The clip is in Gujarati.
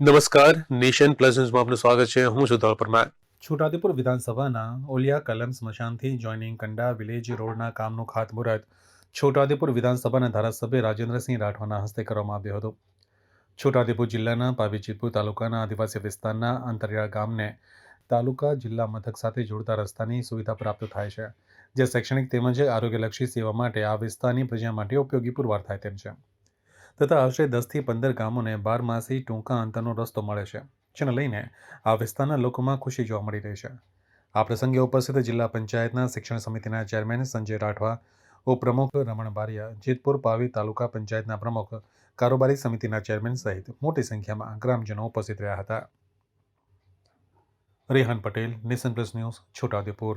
નમસ્કાર, નેશન પ્લસ ન્યૂઝમાં આપનું સ્વાગત છે. હું છું ધોળ પરમાર. છોટાઉદેપુર વિધાનસભાના ઓલિયા કલમ સ્મશાનથી જોઈનિંગ કંડા વિલેજ રોડના કામનું ખાતમુહૂર્ત છોટાઉદેપુર વિધાનસભાના ધારાસભ્ય રાજેન્દ્રસિંહ રાઠવાના હસ્તે કરવામાં આવ્યો હતો. છોટાઉદેપુર જિલ્લાના પાવીજીતપુર તાલુકાના આદિવાસી વિસ્તારના અંતરિયાળ ગામને તાલુકા જિલ્લા મથક સાથે જોડતા રસ્તાની સુવિધા પ્રાપ્ત થાય છે, જે શૈક્ષણિક તેમજ આરોગ્યલક્ષી સેવા માટે આ વિસ્તારની પ્રજા માટે ઉપયોગી પુરવાર થાય તેમ છે. તથા આશરે દસથી પંદર ગામોને બારમાસી ટૂંકા અંતરનો રસ્તો મળે છે, જેને લઈને આ વિસ્તારના લોકોમાં ખુશી જોવા મળી રહી છે. આ પ્રસંગે ઉપસ્થિત જિલ્લા પંચાયતના શિક્ષણ સમિતિના ચેરમેન સંજય રાઠવા, ઉપપ્રમુખ રમણ બારિયા, જેતપુર પાવી તાલુકા પંચાયતના પ્રમુખ કારોબારી સમિતિના ચેરમેન સહિત મોટી સંખ્યામાં ગ્રામજનો ઉપસ્થિત રહ્યા હતા. Rehan Patel, Nation plus news, Chhotaudepur.